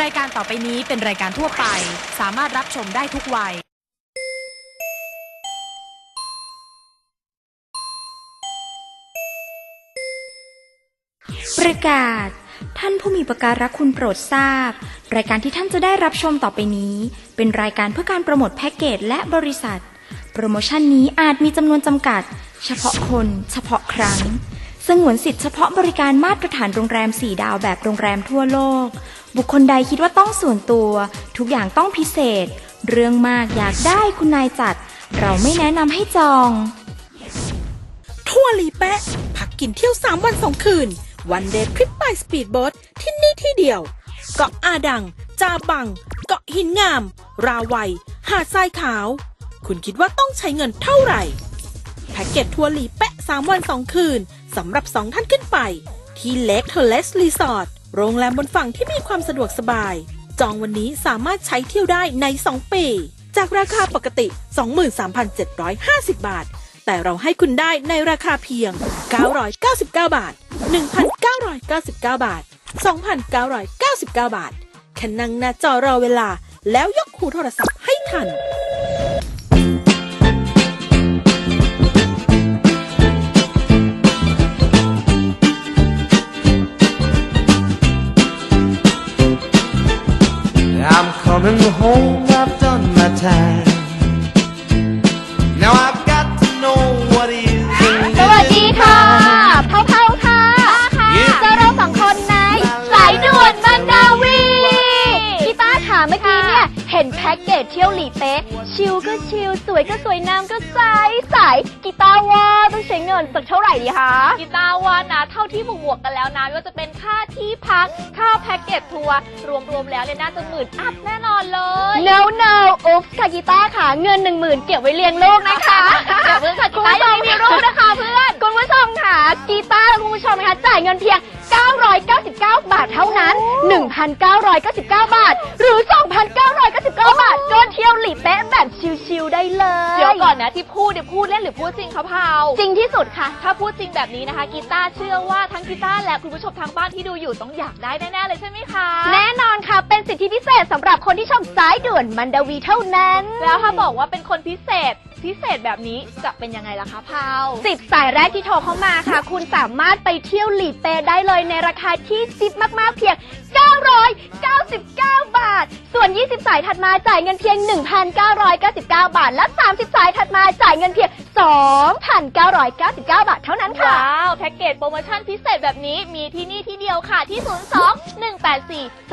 รายการต่อไปนี้เป็นรายการทั่วไป สามารถรับชมได้ทุกวัย ประกาศ ท่านผู้มีประการรักคุณโปรดทราบ รายการที่ท่านจะได้รับชมต่อไปนี้ เป็นรายการเพื่อการโปรโมทแพ็กเกจและบริษัท โปรโมชั่นนี้อาจมีจำนวนจำกัด เฉพาะคน เฉพาะครั้ง สงวนสิทธิ์เฉพาะบริการมาตรฐานโรงแรม 4 ดาวแบบโรงแรมทั่วโลก บุคคลใดคิดว่าต้องส่วนตัว ทุกอย่างต้องพิเศษ เรื่องมากอยากได้คุณนายจัด เราไม่แนะนำให้จอง ทั่วลีแปะพักกินเที่ยว 3 วัน 2 คืน วันเดย์ทริปไปสปีดโบ๊ทที่นี่ที่เดียว เกาะอาดัง จาบัง เกาะหินงาม ราวัย หาดทรายขาว คุณคิดว่าต้องใช้เงินเท่าไหร่ แพ็กเกจทัวร์หลีแปะ3 วัน 2 คืนสำหรับ 2 ท่านขึ้นไป ที่เล็กเทเลสรีสอร์ทโรงแรมบนฝั่งที่มีความสะดวกสบาย จองวันนี้สามารถใช้เที่ยวได้ใน 2 ปี จากราคาปกติ 23,750 บาท แต่เราให้คุณได้ในราคาเพียง 999 บาท 1,999 บาท 2,999 บาทแค่นั่งหน้าจอรอเวลาแล้วยกคูโทรศัพท์ให้ทัน I'm coming home, I've done my time. Now I've got to know what is สวัสดีค่ะ เผาเผาค่ะเจอเราสองคนในสายด่วนมันดาวีพี่ป้าค่ะเมื่อกี้เนี่ย เห็นแพ็กเกจเที่ยวหลีเป๊ะ ชิลก็ชิล สวยก็สวยน้ำก็ใสใสกีตาร์ว่า ต้องใช้เงินสักเท่าไหร่ดีคะกีตาร์ว่านะ เท่าที่บวกๆกันแล้วนะไม่ว่าจะเป็นค่าที่พัก ค่าแพ็กเกจทัวร์รวมๆแล้วเนี่ยน่าจะหมื่นอัพแน่นอนเลย no no อุ๊บค่ะกีตาร์ค่ะ เงินหนึ่งหมื่นเก็บไว้เลี้ยงลูกนะคะอย่าเพิ่งค่ะกีตาร์ยังไม่มีลูกนะคะเพื่อน คุณผู้ชมค่ะกีตาร์และคุณผู้ชมนะคะจ่ายเงินเพียง 999 บาทเท่านั้น 1,999 บาท หรือ 2,999 บาท ก็เที่ยวหลีเป๊ะแบบชิลๆได้เลย เดี๋ยวก่อนนะที่พูดเนี่ยพูดเล่นหรือพูดจริงคะพาวจริงที่สุดค่ะ ถ้าพูดจริงแบบนี้นะคะกีตาร์เชื่อว่าทั้งกีตาร์และคุณผู้ชมทางบ้านที่ดูอยู่ต้องอยากได้แน่ๆเลยใช่ไหมคะ แน่นอนค่ะ เป็นสิทธิพิเศษสำหรับคนที่ชมสายด่วนมันดาวีเท่านั้น แล้วถ้าบอกว่าเป็นคนพิเศษพิเศษแบบนี้จะเป็นยังไงล่ะคะพาวสิบสายแรกที่โทรเข้ามาค่ะ คุณสามารถไปเที่ยวหลีเปได้เลยในราคาที่ซิปมากๆเพียง 999 บาท ส่วน 20 สายถัดมาจ่ายเงินเพียง 1,999 บาท และ 30 สายถัดมาจ่ายเงินเพียง2,999 บาทเท่านั้นค่ะ ว้าว แพ็กเกจโปรโมชั่นพิเศษแบบนี้มีที่นี่ที่เดียวค่ะที่ 02 184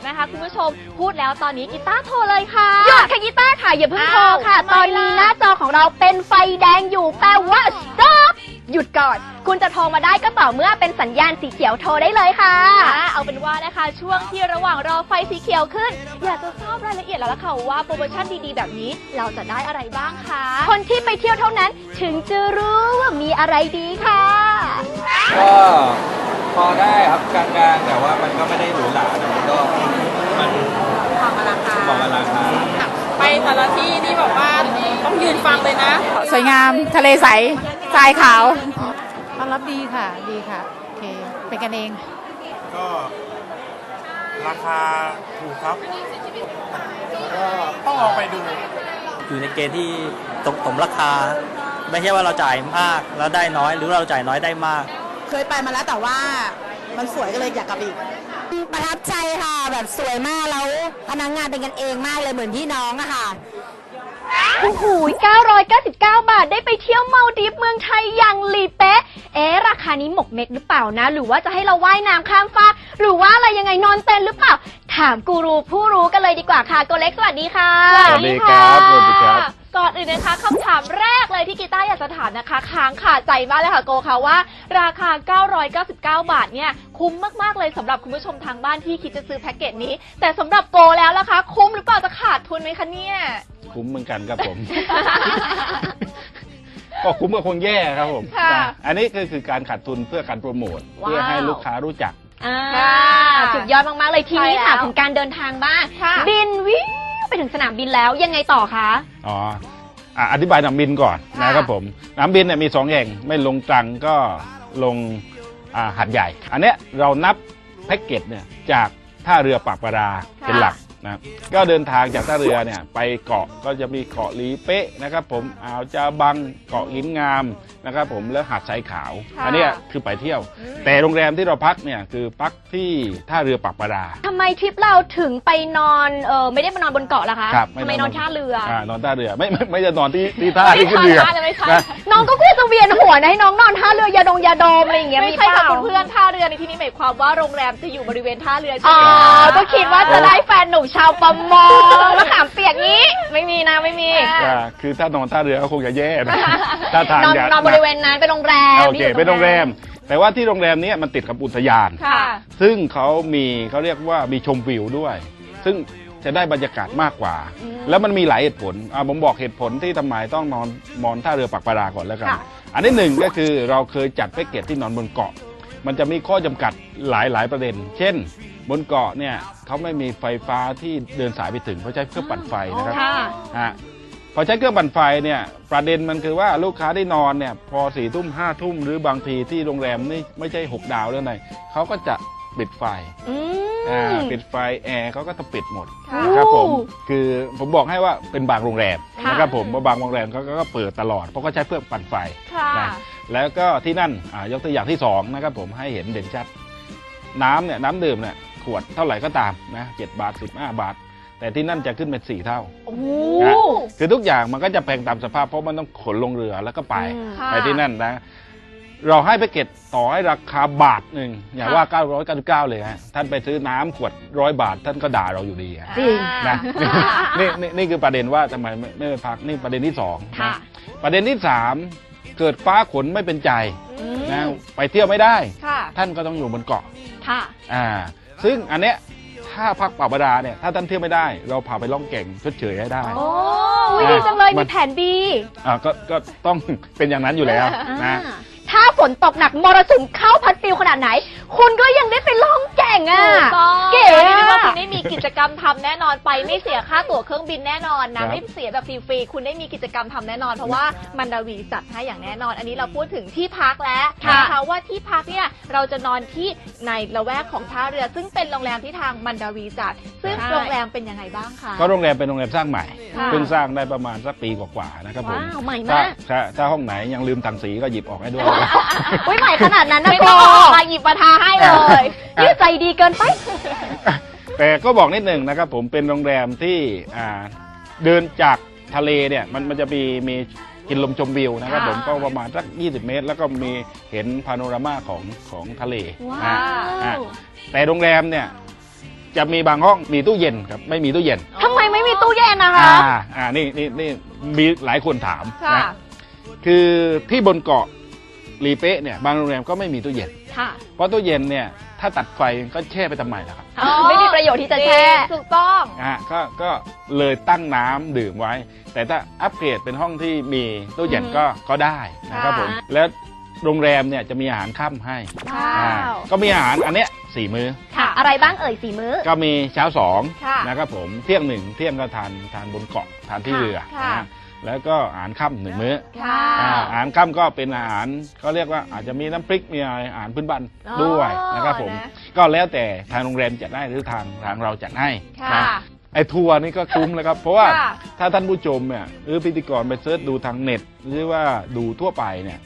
2567 นะคะ คุณผู้ชม พูดแล้วตอนนี้กีตาร์โทรเลยค่ะ หยุดค่ะกีตาร์ค่ะอย่าเพิ่งโทรค่ะอ้าวตอนนี้ทำไมล่ะหน้าจอของเราเป็นไฟแดงอยู่แปลว่า stop หยุดก่อน คุณจะโทรมาได้ก็ต่อเมื่อเป็นสัญญาณสีเขียวโทรได้เลยค่ะอ่าเอาเป็นว่านะคะ ช่วงที่ระหว่างรอไฟสีเขียวขึ้น อยากจะทราบรายละเอียดแล้วล่ะค่ะว่าโปรโมชั่นดีๆ แบบนี้เราจะได้อะไรบ้างคะคนที่ไปเที่ยวเท่านั้นถึงจะรู้ว่ามีอะไรดีค่ะ ก็พอได้ครับกลางๆแต่ว่ามันก็ไม่ได้หรูหรานะมันก็มันเหมาะกับราคาเหมาะกับราคา ไปแต่ละที่นี่แบบว่า ต้องยืนฟังเลยนะ สวยงามทะเลใสทรายขาวต้อนรับดีค่ะดีค่ะโอเคเป็นกันเอง ก็ราคาถูกครับก็ต้องลองไปดู อยู่ในเกณฑ์ที่ตรงสมราคา ไม่ใช่ว่าเราจ่ายมากแล้วได้น้อย หรือว่าเราจ่ายน้อยได้มาก เคยไปมาแล้วแต่ว่ามันสวยก็เลยอยากกลับอีก ประทับใจค่ะแบบสวยมากแล้วพนักงานเป็นกันเองมากเลยเหมือนพี่น้องอะค่ะ โอ้โห999 บาทได้ไปเที่ยวเมาดีฟเมืองไทยอย่างหลีเป๊ะ เอ๊ะราคานี้หมกเม็ดหรือเปล่านะ หรือว่าจะให้เราว่ายน้ำข้ามฟากหรือว่าอะไรยังไงนอนเต็นท์หรือเปล่า ถามกูรูผู้รู้กันเลยดีกว่าค่ะโกเล็กสวัสดีค่ะ สวัสดีครับสวัสดีครับ ก่อนอื่นนะคะคำถามแรกเลยที่กีตาร์อยากจะถามนะคะค้างขาใจมากเลยค่ะโกค่ะว่า ราคา 999 บาทเนี่ยคุ้มมากๆเลยสำหรับคุณผู้ชมทางบ้านที่คิดจะซื้อแพ็กเกจนี้ แต่สำหรับโกแล้วล่ะคะคุ้มหรือเปล่าจะขาดทุนไหมคะเนี่ย คุ้มเหมือนกันครับผม ก็คุ้มกับคงแย่ครับผมค่ะนะอันนี้คือคือการขาดทุนเพื่อการโปรโมทว้าว เพื่อให้ลูกค้ารู้จัก อ่าค่ะสุดยอดมาก ๆ เลยทีนี้ใช่แล้วถามถึงการเดินทางบ้างค่ะ บินวิว ไปถึงสนามบินแล้วยังไงต่อคะ อ๋ออะอธิบายสนามบินก่อนค่ะ นะครับผมสนามบินเนี่ยมีสองแห่งไม่ลงตรังก็ลงอ่าหัดใหญ่ อันเนี้ยเรานับแพ็กเกจเนี่ยจากท่าเรือปากปราเป็นหลัก นะก็เดินทางจากท่าเรือเนี่ยไปเกาะก็จะมีเกาะหลีเป๊ะนะครับผมอ่าวจาบังเกาะหินงามนะครับผมแล้วหาดทรายขาวค่ะอันเนี้ยคือไปเที่ยว แต่โรงแรมที่เราพักเนี่ยคือพักที่ท่าเรือปากปราทำไมทริปเราถึงไปนอนเออไม่ได้มานอนบนเกาะล่ะคะครับทำไมนอนท่าเรือออ่านอนท่าเรือไม่ไม่ไม่จะนอนที่ที่ท่าที่ขึ้นเรือท่าเลยไม่ใช่นะน้องก็กลัวจะเวียนหัวนะให้น้องนอนท่าเรือยาดงยาดมอะไรอย่างเงี้ยไม่มีใช่เปค่ะล่าคุณเพื่อนท่าเรือในที่นี้หมายความว่าโรงแรมจะอยู่บริเวณท่าเรือใช่อ๋ไหอมคะก็คิดว่าจะได้แฟนหนุ่มชาวประมงแล้วถามเปียกงี้ ไม่มีนะไม่มี อ่าคือถ้านอนท่าเรือก็คงจะแย่นะถ้าทางนอนจะนอนบริเวณนั้นเป็นโรงแรมโอเคที่ยู่เป็นโรงแรม แต่ว่าที่โรงแรมเนี้มันติดกับอุทยาน ค่ะ ซึ่งเขามีเขาเรียกว่ามีชมวิวด้วย ซึ่งจะได้บรรยากาศมากกว่า แล้วมันมีหลายเหตุผลอ่าผมบอกเหตุผลที่ทำไมต้องนอนนอนท่าเรือปากปราก่อนแล้วกัน ค่ะ อันที่หนึ่งก็คือเราเคยจัดแพ็กเกจที่นอนบนเกาะ มันจะมีข้อจำกัดหลายหลายประเด็น เช่น บนเกาะเนี่ยเขาไม่มีไฟฟ้าที่เดินสายไปถึงเพราะใช้เครื่องปั่นไฟนะครับค่ะฮะพอใช้เครื่องปั่นไฟเนี่ยประเด็นมันคือว่าลูกค้าได้นอนเนี่ยพอสี่ทุ่มห้าทุ่มหรือบางทีที่โรงแรมนี่ไม่ใช่หกดาวแล้วไงเขาก็จะปิดไฟอืมอ่าปิดไฟแอร์เขาก็จะปิดหมดค่ะนะครับผมคือผมบอกให้ว่าเป็นบางโรงแรมค่ะนะครับผมว่าบางโรงแรมเขาก็เปิดตลอดเพราะเขาใช้เครื่องปั่นไฟค่ะนะ แล้วก็ที่นั่นอ่ายกตัวอย่างที่สองนะครับผมให้เห็นเด่นชัด น้ำเนี่ยน้ำดื่มเนี่ยขวดเท่าไหร่ก็ตามนะเจ็ดบาทสิบห้าบาท แต่ที่นั่นจะขึ้นเป็นสี่เท่าโอ้โหนะคือทุกอย่างมันก็จะแพงตามสภาพ เพราะมันต้องขนลงเรือแล้วก็ไปอืมค่ะไปที่นั่นนะเราให้แพ็กเกจต่อให้ราคาบาทหนึ่งอย่างว่า 999 เลยฮะท่านไปซื้อน้ำขวดร้อยบาท ท่านก็ด่าเราอยู่ดีอะจริงนะนี่นี่นี่คือประเด็นว่าทำไมไม่ไม่ไปพักนี่ประเด็นที่สองนะค่ะประเด็นที่สาม เกิดฟ้าขนไม่เป็นใจอืมนะไปเที่ยวไม่ได้ ค่ะ ท่านก็ต้องอยู่บนเกาะ ค่ะ อ่า ซึ่งอันเนี้ยถ้าพักป่าบดาเนี่ยถ้าท่านเที่ยวไม่ได้ เราพาไปล่องแก่งชดเชยให้ได้ โอ้ยดีจังเลย มัมีน แผน B อ่าก็ก็ต้อง เป็นอย่างนั้นอยู่แล้วนะ อ่าถ้าฝ นตกหนักมรสุมเข้าพัดปลิวขนาดไหน คุณก็ยังได้ไปล่องแก่งอะ ถูกต้องเก๋เรียกได้ว่าอะคุณได้มีกิจกรรมทำแน่นอนไปไม่เสียค่าตั๋วเครื่องบินแน่นอนครันะบไม่เสียแบบฟรีๆคุณได้มีกิจกรรมทำแน่นอน เพราะว่ามันดาวีจัดให้อย่างแน่นอน อันนี้เราพูดถึงที่พักแล้วค่ะนะคะว่าที่พักเนี่ยเราจะนอนที่ในละแวกของท่าเรือ ซึ่งเป็นโรงแรมที่ทางมันดาวีจัด ซึ่งใช่ โรงแรมเป็นยังไงบ้างคะ ก็โรงแรมเป็นโรงแรมสร้างใหม่ค่ะ เพิ่งสร้างได้ประมาณสักปีกว่าๆนะครับผมว้าวใหม่ถ้ามาก ถ้าถ้าห้องไหนยังลืมถังสีก็หยิบออกให้ด้วยอุ้ยใหม่ขนาดนั้นนะไม่โกต้องออกมาหยิบมาทาให้เลยนี่ใจดีเกินไป แต่ก็บอกนิดหนึ่งนะครับ ผมเป็นโรงแรมที่อ่าเดินจากทะเลเนี่ยมันมันจะมีมีกินลมชมวิวนะครับค่ะผมก็ประมาณสัก 20 เมตร แล้วก็มีเห็นพาโนรามาของของทะเลว้าอะอะวแต่โรงแรมเนี่ยจะมีบางห้องมีตู้เย็นครับไม่มีตู้เย็น ทำไมไม่มีตู้เย็นนะคะ อ่าอ่านี่นี่นี่มีหลายคนถามค่ะ นะคือที่บนเกาะ รีเป๊ะเนี่ยบางโรงแรมก็ไม่มีตู้เย็น ค่ะเพราะตู้เย็นเนี่ยถ้าตัดไฟก็แช่ไปทำไมล่ะครับอ๋อไม่มีประโยชน์ที่จะแช่ถูกต้อง อะก็ก็เลยตั้งน้ำดื่มไว้ แต่ถ้าอัปเกรดเป็นห้องที่มีตู้เย็นอือฮึก็ก็ได้นะครับค่ะผมแล้วโรงแรมเนี่ยจะมีอาหารค่ำให้ว้าอ่าวก็มีอาหารอันเนี้ยสี่มื้อ ค่ะ อะไรบ้างเอ่ยสีมื้อ ก็มีเช้าสองค่ะนะครับผมเที่ยงหนึ่งเที่ยงก็ทานทานบนเกาะทานที่ค่ะเรือค่ะ นะ แล้วก็อาหารค่ำหนึ่งมื้อค่ะอ่าอาหารค่ำก็เป็นอาหารเขาเรียกว่าอาจจะมีน้ำพริกมีอะไรอาหารพื้นบ้านอ๋อด้วยนะครับผมนะก็แล้วแต่ทางโรงแรมจัดให้หรือทางทางเราจัดให้ค่ะ นะ ไอ้ทัวร์นี่ก็คุ้มเลยครับ เพราะว่าค่ะ ถ้าท่านผู้ชมเนี่ยหรือพิธีกรไปเสิร์ชดูทางเน็ต หรือว่าดูทั่วไปเนี่ย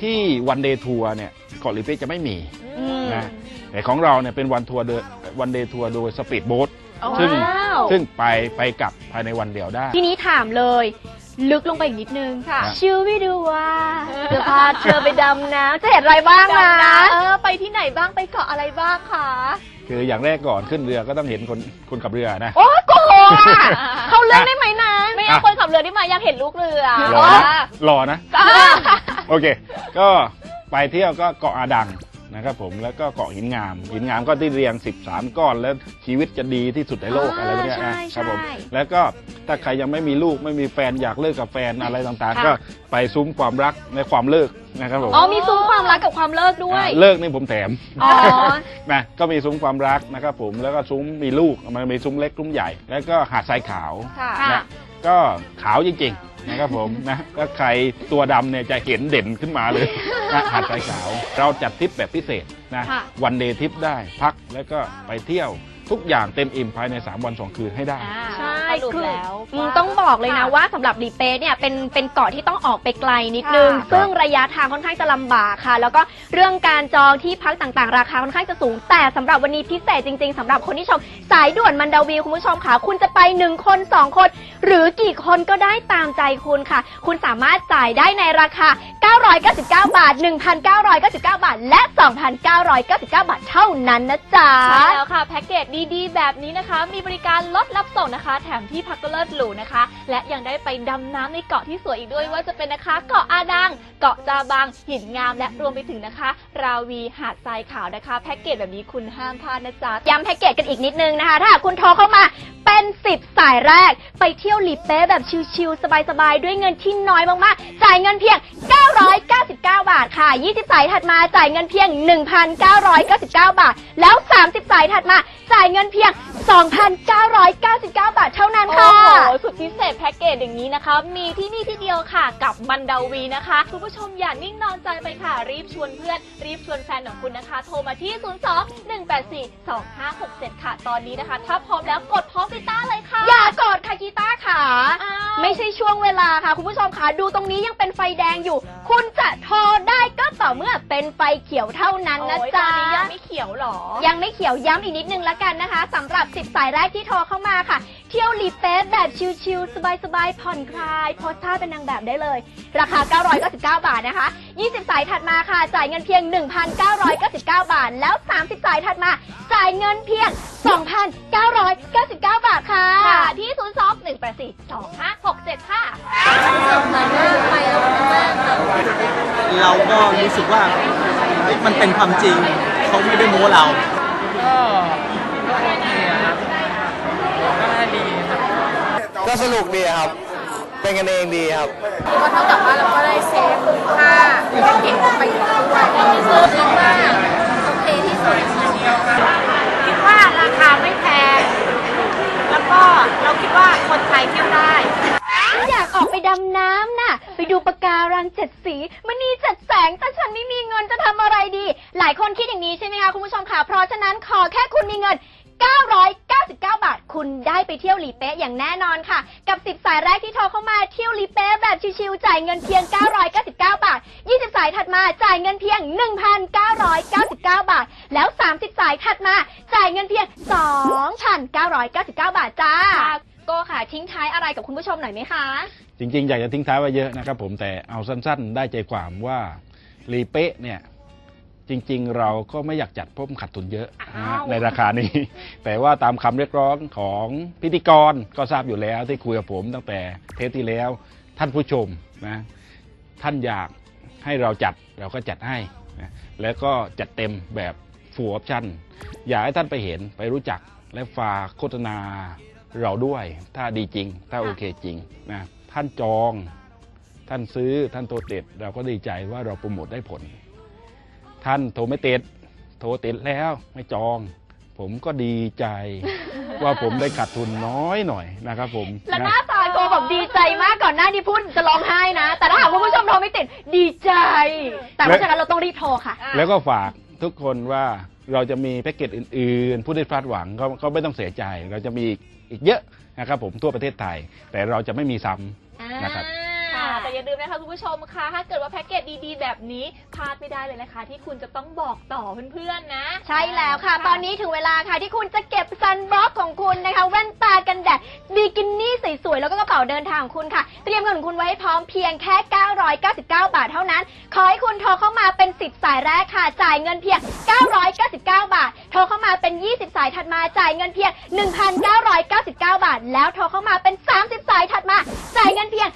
ที่วันเดย์ทัวร์เนี่ยเกาะลิเป้จะไม่มีอืมนะแต่ของเราเนี่ยเป็นวันทัวร์เดวันเดย์ทัวร์โดยสปีดโบ๊ท ซึ่ง ว้า วซึ่งไปไปกลับภายในวันเดียวได้ ทีนี้ถามเลย ลึกลงไปอีกนิดนึงค่ะ ชิววิดูว่าจะพาเธอไปดำน้ำจะเห็นอะไรบ้างนะดำน้ำเออไปที่ไหนบ้างไปเกาะอะไรบ้างคะคืออย่างแรกก่อนขึ้นเรือก็ต้องเห็นคนคนขับเรือนะ โอ้โกหกอะเขาเลือกได้ไหมนะไม่เอาคนขับเรือที่มาอยากเห็นลูกเรือรอนะรอนะอ่าโอเค ก็ไปเที่ยวก็เกาะอาดัง นะครับผมแล้วก็เกาะหินงาม หินงามก็ที่เรียง 13 ก้อน แล้วชีวิตจะดีที่สุดในโลกอ่าอะไรพวกเนี้ยใช่นะครับผมใช่แล้วก็ถ้าใครยังไม่มีลูกไม่มีแฟนอยากเลิกกับแฟนอะไรต่างๆ ค่ะ ก็ไปซุ้มความรักในความเลิกนะครับผมอ๋อมีซุ้มความรักกับความเลิกด้วย อ่าเลิกนี่ผมแถม อ๋อ นะก็มีซุ้มความรักนะครับผมแล้วก็ซุ้มมีลูกมันมีซุ้มเล็กซุ้มใหญ่ แล้วก็หาดทรายขาวค่ะ นะก็ขาวจริง นะครับผมนะถ้าใครตัวดำเนี่ยจะเห็นเด่นขึ้นมาเลยนะหาดทรายขาว เราจัดทริปแบบพิเศษนะค่ะ วันเดย์ทริปได้พักแล้วก็ไปเที่ยวทุกอย่างเต็มอิ่มภายใน 3 วัน 2 คืนให้ได้ใช่ สรุปคือแล้วอืมว่า ต้องบอกเลยนะค่ะว่าสำหรับลีเป้เนี่ยเป็นเป็นเกาะที่ต้องออกไปไกลนิดนึง ค่ะ ซึ่งระยะทางค่อนข้างจะลำบากค่ะ แล้วก็เรื่องการจองที่พักต่างๆ ราคาค่อนข้างจะสูง แต่สำหรับวันนี้พิเศษจริง ๆสำหรับคนที่ชมสายด่วนมันดาวีคุณผู้ชมค่ะ คุณจะไปหนึ่งคนสองคน หรือกี่คนก็ได้ตามใจคุณค่ะ คุณสามารถจ่ายได้ในราคา 999 บาท 1,999 บาท และ 2,999 บาทเท่านั้นนะจ๊ะ ใช่แล้วค่ะ แพ็กเกจดีๆ แบบนี้นะคะ มีบริการรถรับส่งนะคะ แถมที่พักก็เลิศหรูนะคะ และยังได้ไปดำน้ำในเกาะที่สวยอีกด้วยว่าจะเป็นนะคะ เกาะอาดัง เกาะจาบัง หินงามและรวมไปถึงนะคะ ราวีหาดทรายขาวนะคะ แพ็กเกจแบบนี้คุณห้ามพลาดนะจ๊ะย้ำแพ็กเกจกันอีกนิดนึงนะคะ ถ้าหากคุณโทรเข้ามาเป็น10สายแรก ไปเที่ยวหลีเป๊ะแบบชิลๆสบายๆด้วยเงินที่น้อยมากๆ จ่ายเงินเพียง 999 บาทค่ะ 20 สายถัดมาจ่ายเงินเพียง 1,999 บาท แล้ว 30 สายถัดมาจ่ายเงินเพียง 2,999 บาทเท่านั้นโอ้ค่ะโห สุดพิเศษแพ็กเกจอย่างนี้นะคะ มีที่นี่ที่เดียวค่ะกับมันดาวีนะคะ คุณผู้ชมอย่านิ่งนอนใจไปค่ะ รีบชวนเพื่อน รีบชวนแฟนของคุณนะคะ โทรมาที่ 02 184 2567 ค่ะ ตอนนี้นะคะ ถ้าพร้อมแล้วกดพร้อมกีตาร์เลยค่ะ อย่ากดค่ะกีตาร์ค่ะอ้าวไม่ใช่ช่วงเวลาค่ะ คุณผู้ชมค่ะ ดูตรงนี้ยังเป็นไฟแดงอยู่ คุณจะโทรได้ก็ต่อเมื่อเป็นไฟเขียวเท่านั้นนะโอ้ยตจ๊ะอนนี้ยังไม่เขียวหรอ ยังไม่เขียวย้ำอีกนิดนึงละกันนะคะสำหรับ 10 สายแรกที่โทรเข้ามาค่ะ เที่ยวลีเป๊ะแบบชิลๆสบายๆ ผ่อนคลายโพสท่าเป็นนางแบบได้เลย ราคา 999 บาทนะคะ 20 สายถัดมาค่ะ จ่ายเงินเพียง 1,999 บาท แล้ว 30 สายถัดมา จ่ายเงินเพียง 2,999 บาทค่ะค่ะที่ 02 184 2567ค่ะเราก็รู้สึกว่าเฮ้ยมันเป็นความจริงเขาไม่ได้โม้เรา ก็สนุกดีครับ เป็นกันเองดีครับ ก็เท่ากับว่าเราก็ได้เซฟค่าแพ็กเกจไปอีกด้วยคิดว่าโอเคที่สุดคิดว่าราคาไม่แพง แล้วก็เราคิดว่าคนไทยเที่ยวได้ อยากออกไปดำน้ำน่ะ ไปดูปะการังเจ็ดสีมันนี่เจ็ดแสง แต่ฉันไม่มีเงินจะทำอะไรดี หลายคนคิดอย่างนี้ใช่ไหมคะคุณผู้ชมค่ะ เพราะฉะนั้นขอแค่คุณมีเงิน 999 บาท คุณได้ไปเที่ยวหลีเป๊ะอย่างแน่นอนค่ะ กับ 10 สายแรกที่โทรเข้ามาเที่ยวหลีเป๊ะแบบชิวๆจ่ายเงินเพียง 999 บาท 20 สายถัดมาจ่ายเงินเพียง 1,999 บาท แล้ว 30 สายถัดมาจ่ายเงินเพียง 2,999 บาทจ้าโก้ค่ะทิ้งท้ายอะไรกับคุณผู้ชมหน่อยไหมคะ จริงๆ อยากจะทิ้งท้ายไว้เยอะนะครับผมแต่เอาสั้นๆ ได้ใจความว่ารีเป๊ะเนี่ย จริง ๆ เราก็ไม่อยากจัดเพราะมันขาดทุนเยอะนะฮะอ้าว ในราคานี้ แต่ว่าตามคำเรียกร้องของพิธีกรก็ทราบอยู่แล้วที่คุยกับผมตั้งแต่เทปที่แล้วท่านผู้ชมนะท่านอยากให้เราจัดเราก็จัดให้นะแล้วก็จัดเต็มแบบฟูลออปชั่นอยากให้ท่านไปเห็นไปรู้จักและฝากโฆษณาเราด้วย ถ้าดีจริง ถ้าโอเคจริงนะท่านจอง ท่านซื้อท่านโทรติดเราก็ดีใจว่าเราโปรโมทได้ผล ท่านโทรไม่ติด โทรติดแล้วไม่จอง ผมก็ดีใจ ว่าผมได้ขาดทุนน้อยหน่อยนะครับผมและหนะน้าตาโกแบบดีใจมากก่อนหน้านี้พูดจะร้องไห้นะ แต่ถ้าหากว่าคุณผู้ชมโทรไม่ติดดีใจ แต่เพราะฉะนั้นเราต้องรีบโทรค่ะ แล้วก็ฝากทุกคนว่าเราจะมีแพ็กเกจอื่น ๆ ผู้ที่พลาดหวังก็ก็ไม่ต้องเสียใจ เราจะมีอีกเยอะนะครับผมทั่วประเทศไทย แต่เราจะไม่มีซ้ำนะครับค่ะแต่ อย่าลืมนะคะคุณผู้ชมคะถ้าเกิดว่าแพ็กเกจดีๆ แบบนี้พลาดไม่ได้เลยนะคะ ที่คุณจะต้องบอกต่อเพื่อนๆนะ ใช่แล้วค่ะ ตอนนี้ถึงเวลาค่ะที่คุณจะเก็บซันบล็อกของคุณนะคะแว่นตากันแดดบิกินี่สวยๆแล้วก็กระเป๋าเดินทางของคุณค่ะ เตรียมเงินของคุณไว้ให้พร้อมเพียงแค่ 999 บาทเท่านั้น ขอให้คุณโทรเข้ามาเป็น 10 สายแรกค่ะ จ่ายเงินเพียง 999 บาท โทรเข้ามาเป็น 20 สายถัดมาจ่ายเงินเพียง 1,999 บาท แล้วโทรเข้ามาเป็น 30 สายถัดมา จ่ายเงินเพียง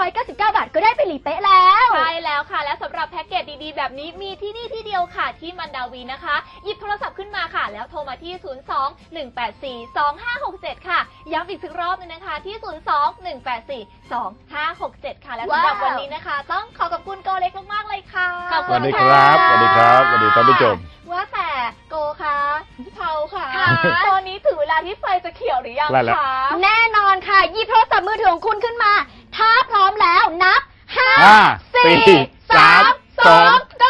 2,999 บาทก็ได้ไปหลีเป๊ะแล้ว ใช่แล้วค่ะ และสำหรับแพ็กเกจดีๆ แบบนี้มีที่นี่ที่เดียวค่ะที่มันดาวีนะคะ หยิบโทรศัพท์ขึ้นมาค่ะ แล้วโทรมาที่ 02 184 2567 ค่ะ ย้ำอีกสักรอบหนึงนะคะที่ 02 184 2567 ค่ะ และสำหรับว้าว วันนี้นะคะ ต้องขอขอบคุณโกเล็กมากๆเลยค่ะขอบสคุณ วัสดีครับสวัสดีครับสวัสดีท่านผู้ชม ว่าแต่โกคะพี่เผาค่ะ ค่ะ ตอนนี้ถึงเวลาที่ไฟจะเขียวหรือยังไล่แล้ว คะ แน่นอนค่ะหยิบโทรศัพท์มือถือของคุณขึ้นมา ถ้าพร้อมแล้วนับห้าสี่สามสองงง